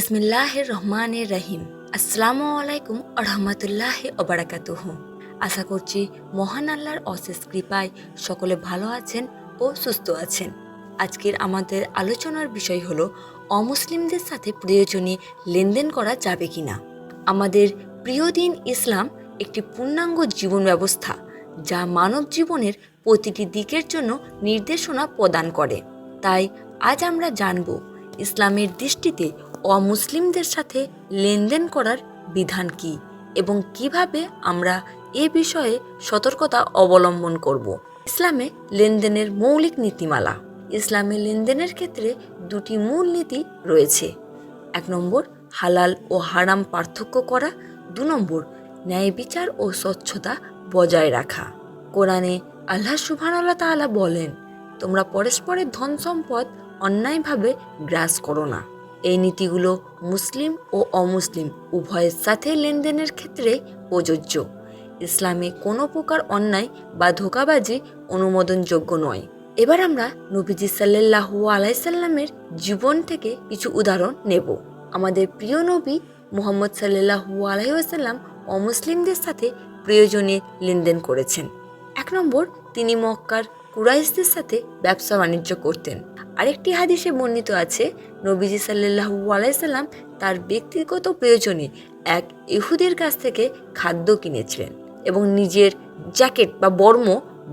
ইসমিল্লাহ রহমান রহিম আসসালামু আলাইকুম রহমতুল্লাহ অবরাকাতুহ আশা করছি মহান আল্লাহর অশেষ কৃপায় সকলে ভালো আছেন ও সুস্থ আছেন। আজকের আমাদের আলোচনার বিষয় হলো, অমুসলিমদের সাথে প্রয়োজনীয় লেনদেন করা যাবে কিনা? আমাদের প্রিয় দিন ইসলাম একটি পূর্ণাঙ্গ জীবন ব্যবস্থা, যা মানব জীবনের প্রতিটি দিকের জন্য নির্দেশনা প্রদান করে। তাই আজ আমরা জানব, ইসলামের দৃষ্টিতে অমুসলিমদের সাথে লেনদেন করার বিধান কি এবং কীভাবে আমরা এ বিষয়ে সতর্কতা অবলম্বন করব? ইসলামে লেনদেনের মৌলিক নীতিমালা। ইসলামে লেনদেনের ক্ষেত্রে দুটি মূল নীতি রয়েছে। এক নম্বর, হালাল ও হারাম পার্থক্য করা। দু নম্বর, ন্যায় বিচার ও স্বচ্ছতা বজায় রাখা। কোরআনে আল্লাহ সুবহানাল্লাহ তাআলা বলেন, তোমরা পরস্পরের ধন সম্পদ অন্যায়ভাবে গ্রাস করো না। এই নীতিগুলো মুসলিম ও অমুসলিম উভয়ের সাথে লেনদেনের ক্ষেত্রে প্রযোজ্য। ইসলামে কোনো প্রকার অন্যায় বা ধোকাবাজি অনুমোদনযোগ্য নয়। এবার আমরা নবীজি সাল্লাহু আলাইসাল্লামের জীবন থেকে কিছু উদাহরণ নেব। আমাদের প্রিয় নবী মোহাম্মদ সাল্লাহু আলাইসাল্লাম অমুসলিমদের সাথে প্রয়োজনে লেনদেন করেছেন। এক নম্বর, তিনি মক্কার কুরাইশদের সাথে ব্যবসা বাণিজ্য করতেন। আরেকটি হাদিসে বর্ণিত আছে, নবীজি সাল্লাহু আলাইসাল্লাম তার ব্যক্তিগত প্রয়োজনে এক ইহুদের কাছ থেকে খাদ্য কিনেছিলেন এবং নিজের জ্যাকেট বা বর্ম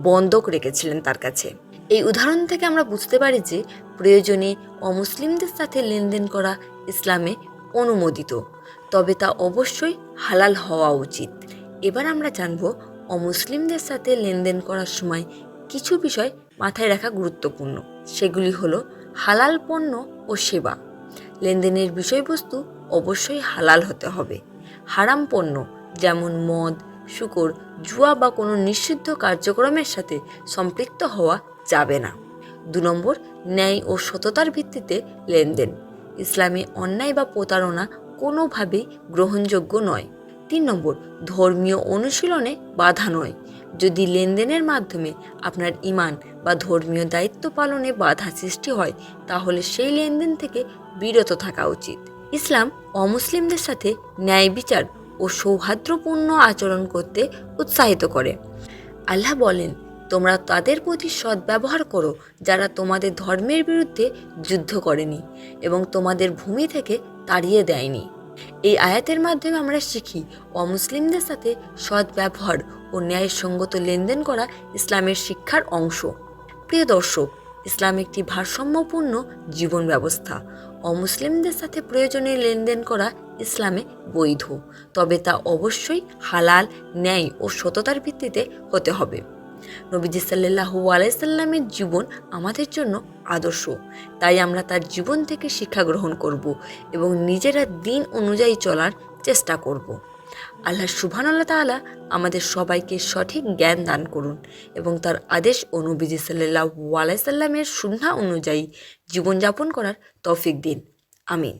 বন্ধক রেখেছিলেন তার কাছে। এই উদাহরণ থেকে আমরা বুঝতে পারি যে প্রয়োজনে অমুসলিমদের সাথে লেনদেন করা ইসলামে অনুমোদিত, তবে তা অবশ্যই হালাল হওয়া উচিত। এবার আমরা জানব অমুসলিমদের সাথে লেনদেন করার সময় কিছু বিষয় মাথায় রাখা গুরুত্বপূর্ণ। সেগুলি হলো হালাল পণ্য ও সেবা। লেনদেনের বিষয়বস্তু অবশ্যই হালাল হতে হবে। হারাম পণ্য, যেমন মদ, শুকর, জুয়া বা কোনো নিষিদ্ধ কার্যক্রমের সাথে সম্পৃক্ত হওয়া যাবে না। দু নম্বর, ন্যায় ও সততার ভিত্তিতে লেনদেন। ইসলামে অন্যায় বা প্রতারণা কোনোভাবেই গ্রহণযোগ্য নয়। তিন নম্বর, ধর্মীয় অনুশীলনে বাধা নয়। যদি লেনদেনের মাধ্যমে আপনার ইমান বা ধর্মীয় দায়িত্ব পালনে বাধা সৃষ্টি হয়, তাহলে সেই লেনদেন থেকে বিরত থাকা উচিত। ইসলাম অমুসলিমদের সাথে ন্যায় বিচার ও সৌহার্দ্যপূর্ণ আচরণ করতে উৎসাহিত করে। আল্লাহ বলেন, তোমরা তাদের প্রতি সদ্ব্যবহার করো যারা তোমাদের ধর্মের বিরুদ্ধে যুদ্ধ করেনি এবং তোমাদের ভূমি থেকে তাড়িয়ে দেয়নি। এই আয়াতের মাধ্যমে আমরা শিখি অমুসলিমদের সাথে সৎ ব্যবহার ও ন্যায়সঙ্গত লেনদেন করা ইসলামের শিক্ষার অংশ। প্রিয় দর্শক, ইসলাম একটি ভারসাম্যপূর্ণ জীবন ব্যবস্থা। অমুসলিমদের সাথে প্রয়োজনে লেনদেন করা ইসলামে বৈধ, তবে তা অবশ্যই হালাল, ন্যায় ও সততার ভিত্তিতে হতে হবে। নবীজি সাল্লাহু আলাইসাল্লামের জীবন আমাদের জন্য আদর্শ। তাই আমরা তার জীবন থেকে শিক্ষা গ্রহণ করব এবং নিজেরা দিন অনুযায়ী চলার চেষ্টা করব। আল্লাহ সুবহান আল্লাহ তাআলা আমাদের সবাইকে সঠিক জ্ঞান দান করুন এবং তার আদেশ ও নবীজি সাল্লাহু আলাইসাল্লামের সুন্না অনুযায়ী জীবনযাপন করার তৌফিক দিন। আমিন।